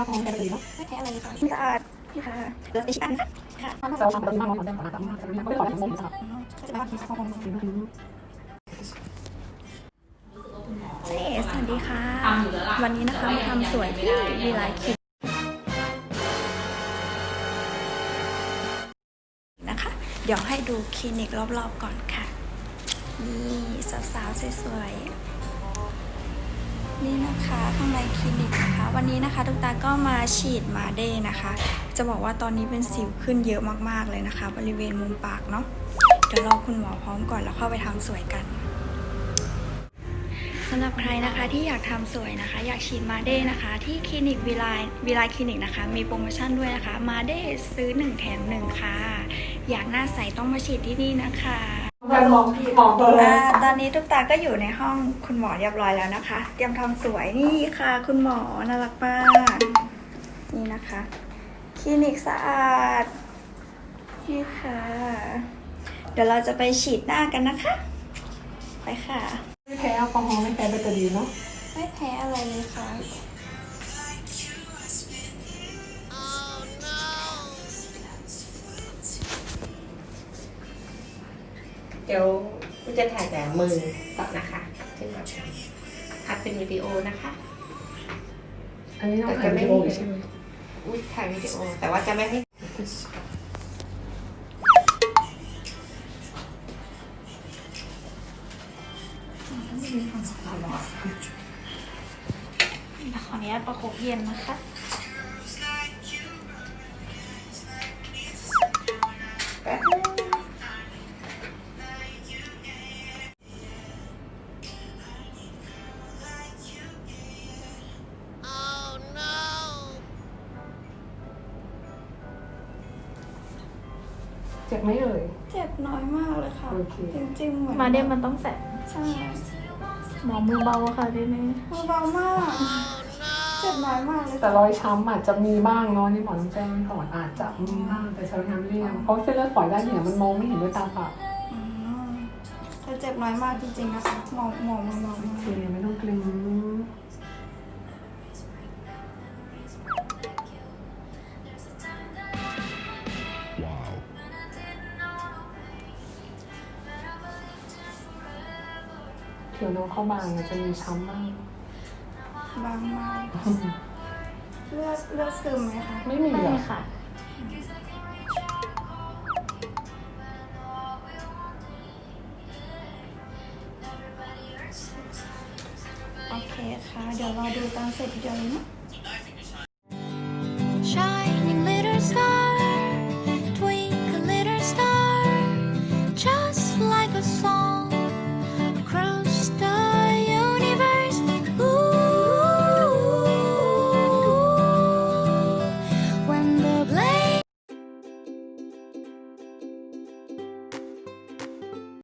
แอลกอฮอล์แต่ดีเนาะไม่แพ้อะไรเลยค่ะสะอาดค่ะเดี๋ยวไปชิมกันนะค่ะเราทำแบบนี้มากน้อยแต่แบบนี้ไม่ขอที่มุมนะครับจะมาที่ข้อมูลสวัสดีค่ะ วันนี้นะคะมาทำสวยที่วีไลคิดนะคะ เดี๋ยวให้ดูคลินิกรอบๆก่อนค่ะ นี่สาวๆสวยๆ นี่นะคะข้างในคลินิกนะคะ วันนี้นะคะทุกตาก็มาฉีดมาเดนะคะ จะบอกว่าตอนนี้เป็นสิวขึ้นเยอะมากๆเลยนะคะ บริเวณมุมปากเนาะเดี๋ยวรอคุณหมอพร้อมก่อนแล้วเข้าไปทำสวยกันสำหรับใครนะคะที่อยากทำสวยนะคะ อยากฉีดมาเดย์นะคะ ที่คลินิกวิไลวิไลคลินิกนะคะ มีโปรโมชั่นด้วยนะคะ มาเดย์ซื้อ 1 แถม 1 ค่ะ อยากหน้าใสต้องมาฉีดที่นี่นะคะ แฟนมองพี่มองเบอร์อ่าตอนนี้ทุกตาก็อยู่ในห้องคุณหมอเรียบร้อยแล้วนะคะ เตรียมทำสวยนี่ค่ะ คุณหมอน่ารักมากนี่นะคะ คลินิกสะอาดนี่ค่ะ เดี๋ยวเราจะไปฉีดหน้ากันนะคะ ไปค่ะ ไม่แพ้แอลกอฮอล์ไม่แพ้แบตเตอรี่เนาะไม่แพ้อะไรเลยค่ะ เดี๋ยวกูจะถ่ายแต่มือก่อนนะคะขึ้นมาอัดเป็นวิดีโอนะคะ อันนี้เราถ่ายวิดีโอใช่ไหมอุ้ยถ่ายวิดีโอ แต่ว่าจะไม่ให้ขออนุญาตประคบเย็นนะคะ เจ็บไหมเอ่ย เจ็บน้อยมากเลยค่ะ โอเค จริงๆเหมือนมาเดมมันต้องแสบใช่หมอมือเบาค่ะทีนี้มือเบามาก เจ็บน้อยมากเลยแต่รอยช้ำอาจจะมีบ้างเนาะนี่หมอต้องแจ้งก่อนอาจจะมีบ้างแต่ใช้น้ำเลี่ยงเพราะเส้นเลือดฝอยได้เนี่ยมันมองไม่เห็นด้วยตาเปล่าอืมแต่เจ็บน้อยมากจริงๆนะคะหมอหมอมือเบาโอมากเคไม่ต้องเกรง ผิวน้องเขาบางอาจจะมีช้ำบ้างบางมากเลือดเลือดซึมไหมคะไม่มีไม่อะค่ะ โอเคค่ะ เดี๋ยวรอดูตอนเสร็จทีเดียวเลยเนาะ